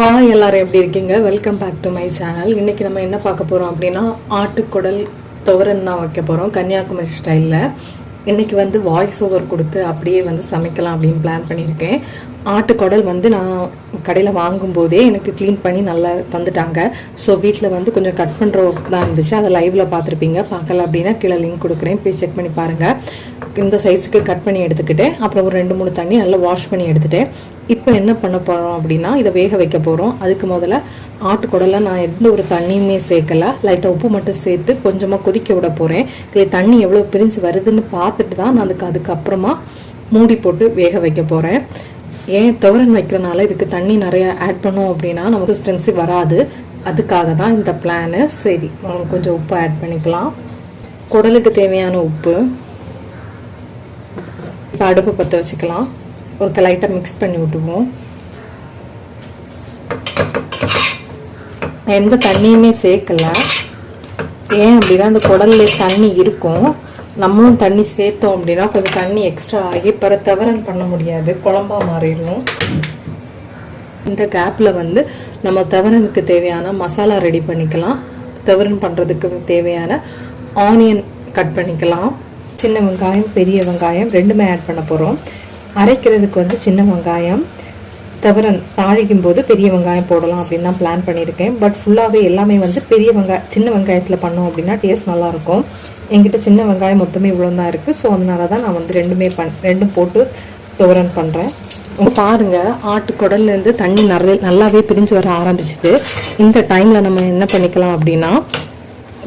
Hi எல்லாரும் எப்படி இருக்கீங்க? Welcome back to my channel இன்னைக்கு நம்ம என்ன பார்க்க போகிறோம் அப்படின்னா ஆட்டுக்குடல் துவரன் தான் வைக்க போகிறோம் கன்னியாகுமரி ஸ்டைலில் இன்றைக்கி வந்து வாய்ஸ் ஓவர் கொடுத்து அப்படியே வந்து சமைக்கலாம் அப்படின்னு பிளான் பண்ணியிருக்கேன். ஆட்டுக்குடல் வந்து நான் கடையில் வாங்கும்போதே எனக்கு க்ளீன் பண்ணி நல்லா தந்துட்டாங்க. ஸோ வீட்டில் வந்து கொஞ்சம் கட் பண்ணுற ஒர்க் தான் இருந்துச்சு. அதை லைவில் பார்த்துருப்பீங்க. பார்க்கல அப்படின்னா கீழே லிங்க் கொடுக்குறேன். போய் செக் பண்ணி பாருங்கள் இந்த சைஸுக்கு கட் பண்ணி எடுத்துக்கிட்டேன். அப்புறம் ஒரு ரெண்டு மூணு தண்ணி நல்லா வாஷ் பண்ணி எடுத்துட்டேன். இப்போ என்ன பண்ண போகிறோம் அப்படின்னா இதை வேக வைக்க போகிறோம் அதுக்கு முதல்ல ஆட்டுக்குடலை நான் எந்த ஒரு தண்ணியுமே சேர்க்கல. லைட்டாக உப்பு மட்டும் சேர்த்து கொஞ்சமாக கொதிக்க விட போகிறேன் இது தண்ணி எவ்வளோ பிரிஞ்சு வருதுன்னு பார்த்துட்டு தான் நான் அதுக்கு அதுக்கப்புறமா மூடி போட்டு வேக வைக்க போகிறேன் ஏன் துவரன் வைக்கிறனால இதுக்கு தண்ணி நிறையா ஆட் பண்ணோம் அப்படின்னா நமக்கு ஸ்ட்ரென்சி வராது. அதுக்காக தான் இந்த பிளானு சரி கொஞ்சம் உப்பு ஆட் பண்ணிக்கலாம். குடலுக்கு தேவையான உப்பு. இப்போ அடுப்பு பற்ற வச்சுக்கலாம். ஒரு லைட்டாக மிக்ஸ் பண்ணி விட்டுவோம் நான் எந்த தண்ணியுமே சேர்க்கல. ஏன் அப்படின்னா அந்த குடல்ல தண்ணி இருக்கும். நம்மளும் தண்ணி சேர்த்தோம் அப்படின்னா கொஞ்சம் தண்ணி எக்ஸ்ட்ரா ஆகி பிற தவறன் பண்ண முடியாது. குழம்பா மாறிடும் இந்த கேப்பில் வந்து நம்ம தவறனுக்கு தேவையான மசாலா ரெடி பண்ணிக்கலாம். தவறன் பண்ணுறதுக்கு தேவையான ஆனியன் கட் பண்ணிக்கலாம். சின்ன வெங்காயம் பெரிய வெங்காயம் ரெண்டுமே ஆட் பண்ண போகிறோம் அரைக்கிறதுக்கு வந்து சின்ன வெங்காயம் தவிர தாழிக்கும் போது பெரிய வெங்காயம் போடலாம் அப்படின்னு தான் பிளான் பண்ணியிருக்கேன். பட் ஃபுல்லாகவே எல்லாமே வந்து பெரிய வெங்காயம் சின்ன வெங்காயத்தில் பண்ணோம் அப்படின்னா டேஸ்ட் நல்லாயிருக்கும். என்கிட்ட சின்ன வெங்காயம் மொத்தமே இவ்வளோ தான் இருக்குது ஸோ அதனால தான் நான் வந்து ரெண்டுமே பண் ரெண்டும் போட்டு துவரன் பண்ணுறேன் பாருங்க ஆட்டு குடல்லேருந்து தண்ணி நிறைய நல்லாவே பிரிஞ்சு வர ஆரம்பிச்சிட்டு இந்த டைமில் நம்ம என்ன பண்ணிக்கலாம் அப்படின்னா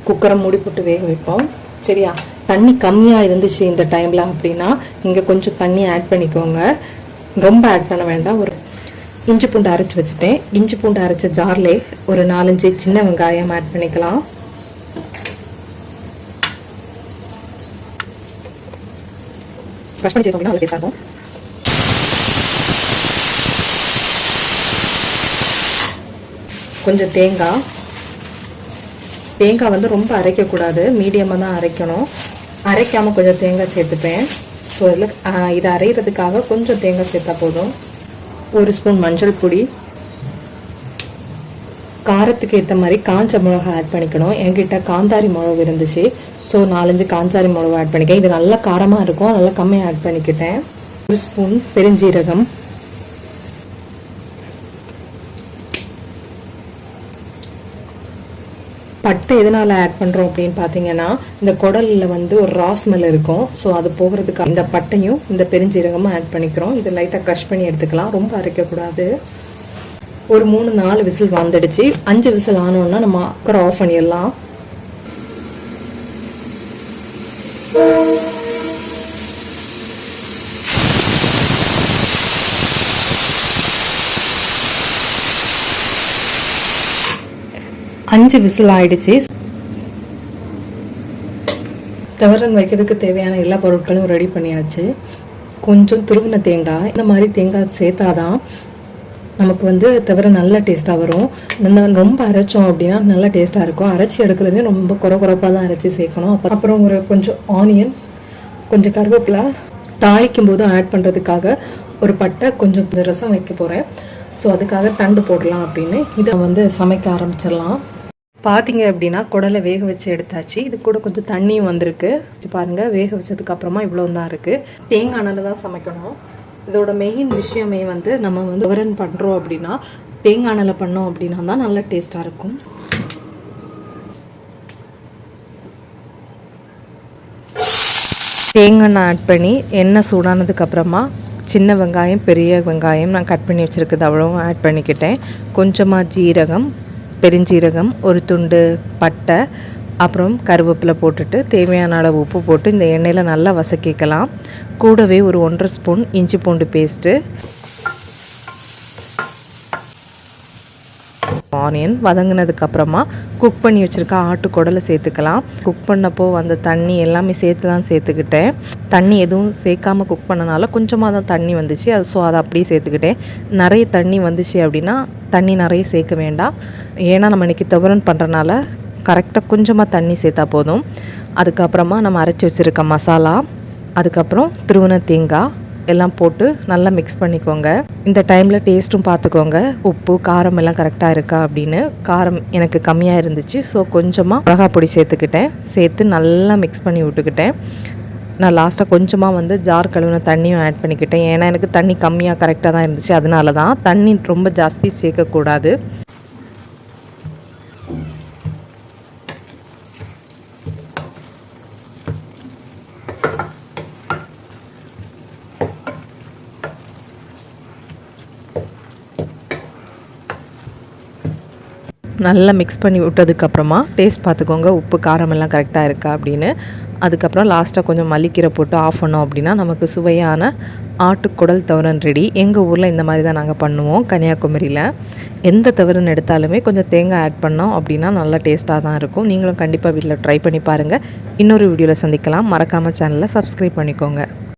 குக்கரை மூடி போட்டு வேக வைப்போம். சரியா? தண்ணி கம்மியாக இருந்துச்சு இந்த டைமில் அப்படின்னா இங்கே கொஞ்சம் தண்ணி ஆட் பண்ணிக்கோங்க. ரொம்ப ஆட் பண்ண வேண்டாம். ஒரு இஞ்சி பூண்டு அரைச்சி வச்சுட்டேன். இஞ்சி பூண்டு அரைச்ச ஜார்லே ஒரு நாலஞ்சு சின்ன வெங்காயம் ஆட் பண்ணிக்கலாம். பண்ணி அது கொஞ்சம் தேங்காய். தேங்காய் வந்து ரொம்ப அரைக்கக்கூடாது. மீடியமாக தான் அரைக்கணும். அரைக்காமல் கொஞ்சம் தேங்காய் சேர்த்துப்பேன். ஸோ இதில் இதை அரைகிறதுக்காக கொஞ்சம் தேங்காய் சேர்த்தா போதும். ஒரு ஸ்பூன் மஞ்சள் பொடி. காரத்துக்கு ஏற்ற மாதிரி காஞ்ச மிளகா ஆட் பண்ணிக்கணும். என்கிட்ட காந்தாரி மிளகு இருந்துச்சு. ஸோ நாலஞ்சு காஞ்சாரி மிளகு ஆட் பண்ணிக்கேன். இது நல்லா காரமாக இருக்கும். நல்லா கம்மியாக ஆட் பண்ணிக்கிட்டேன். ஒரு ஸ்பூன் பெருஞ்சீரகம். பட்டை எதனால் ஆட் பண்ணுறோம் அப்படின்னு பார்த்தீங்கன்னா இந்த குடலில் வந்து ஒரு ரா ஸ்மெல் இருக்கும். ஸோ அது போகிறதுக்கு இந்த பட்டையும் இந்த பெருஞ்சீரகமும் ஆட் பண்ணிக்கிறோம். இதை லைட்டாக க்ரஷ் பண்ணி எடுத்துக்கலாம். ரொம்ப அரைக்கக்கூடாது. ஒரு மூணு நாலு விசில் வந்துடுச்சு அஞ்சு விசில் ஆனோன்னா நம்ம குக்கரை ஆஃப் பண்ணிடலாம். அஞ்சு விசில் ஆயிடுச்சு. தவறன் வைக்கிறதுக்கு தேவையான எல்லா பொருட்களும் ரெடி பண்ணியாச்சு. கொஞ்சம் துருவின தேங்காய் இந்த மாதிரி தேங்காய் சேர்த்தாதான் நமக்கு வந்து தவிர நல்ல டேஸ்ட்டாக வரும். நம்ம ரொம்ப அரைச்சோம் அப்படின்னா நல்ல டேஸ்ட்டாக இருக்கும். அரைச்சி எடுக்கிறதே ரொம்ப குறை குறைப்பாக தான் அரைச்சி சேர்க்கணும். அப்புறம் அப்புறம் ஒரு கொஞ்சம் ஆனியன் கொஞ்சம் கருவேப்பிலை தாளிக்கும் போது ஆட் பண்ணுறதுக்காக ஒரு பட்டை கொஞ்சம் ரசம் வைக்க போகிறேன் ஸோ அதுக்காக தண்டு போடலாம் அப்படின்னு இதை வந்து சமைக்க ஆரம்பிச்சிடலாம். பார்த்தீங்க அப்படின்னா குடலை வேக வச்சு எடுத்தாச்சு. இது கூட கொஞ்சம் தண்ணியும் வந்திருக்கு. பாருங்க வேக வச்சதுக்கு அப்புறமா இவ்வளோ தான் இருக்கு. தேங்காய் எண்ணெயில் தான் சமைக்கணும். இதோட மெயின் விஷயமே வந்து நம்ம வந்து உரன் பண்ணுறோம் அப்படின்னா தேங்காய் எண்ணெயில் பண்ணோம் அப்படின்னா தான் நல்ல டேஸ்ட்டாக இருக்கும். தேங்காய் எண்ணெய் ஆட் பண்ணி எண்ணெய் சூடானதுக்கு அப்புறமா சின்ன வெங்காயம் பெரிய வெங்காயம் நான் கட் பண்ணி வச்சுருக்குது அவ்வளவும் ஆட் பண்ணிக்கிட்டேன். கொஞ்சமாக ஜீரகம் பெருஞ்சீரகம் ஒரு துண்டு பட்டை அப்புறம் கருவேப்பிலை போட்டுட்டு தேவையான அளவு உப்பு போட்டு இந்த எண்ணெயில் நல்லா வசக்கிக்கலாம். கூடவே ஒரு ஒன்றரை ஸ்பூன் இஞ்சி பூண்டு பேஸ்ட்டு. ஆனியன் வதங்கினதுக்கு அப்புறமா குக் பண்ணி வச்சுருக்க ஆட்டு குடலை சேர்த்துக்கலாம். குக் பண்ணப்போ அந்த தண்ணி எல்லாமே சேர்த்து தான் சேர்த்துக்கிட்டேன். தண்ணி எதுவும் சேர்க்காமல் குக் பண்ணனால கொஞ்சமாக தான் தண்ணி வந்துச்சு. அது ஸோ அதை அப்படியே சேர்த்துக்கிட்டேன். நிறைய தண்ணி வந்துச்சு அப்படின்னா தண்ணி நிறைய சேர்க்க வேண்டாம். ஏன்னா நம்ம இன்றைக்கி துவரன் பண்ணுறனால கரெக்டாக கொஞ்சமாக தண்ணி சேர்த்தா போதும். அதுக்கப்புறமா நம்ம அரைச்சி வச்சுருக்க மசாலா அதுக்கப்புறம் திருவன தேங்காய் எல்லாம் போட்டு நல்லா மிக்ஸ் பண்ணிக்கோங்க. இந்த டைமில் டேஸ்ட்டும் பார்த்துக்கோங்க. உப்பு காரம் எல்லாம் கரெக்டாக இருக்கா அப்படின்னு. காரம் எனக்கு கம்மியாக இருந்துச்சு. ஸோ கொஞ்சமாக மிளகா பொடி சேர்த்துக்கிட்டேன். சேர்த்து நல்லா மிக்ஸ் பண்ணி விட்டுக்கிட்டேன். நான் லாஸ்ட்டாக கொஞ்சமாக வந்து ஜார் கழுவின தண்ணியும் ஆட் பண்ணிக்கிட்டேன். ஏன்னா எனக்கு தண்ணி கம்மியாக கரெக்டாக தான் இருந்துச்சு. அதனால தான் தண்ணி ரொம்ப ஜாஸ்தி சேர்க்கக்கூடாது. நல்லா மிக்ஸ் பண்ணி விட்டதுக்கப்புறமா டேஸ்ட் பார்த்துக்கோங்க. உப்பு காரமெல்லாம் கரெக்டாக இருக்கா அப்படின்னு. அதுக்கப்புறம் லாஸ்ட்டாக கொஞ்சம் மல்லிக்கீரை போட்டு ஆஃப் பண்ணோம் அப்படின்னா நமக்கு சுவையான ஆட்டுக்குடல் தவறன் ரெடி எங்கள் ஊரில் இந்த மாதிரி தான் நாங்கள் பண்ணுவோம் கன்னியாகுமரியில். எந்த தவறுன்னு எடுத்தாலுமே கொஞ்சம் தேங்காய் ஆட் பண்ணோம் அப்படின்னா நல்லா டேஸ்ட்டாக தான் இருக்கும். நீங்களும் கண்டிப்பாக வீட்டில் ட்ரை பண்ணி பாருங்கள் இன்னொரு வீடியோவில் சந்திக்கலாம். மறக்காமல் சேனலை சப்ஸ்கிரைப் பண்ணிக்கோங்க.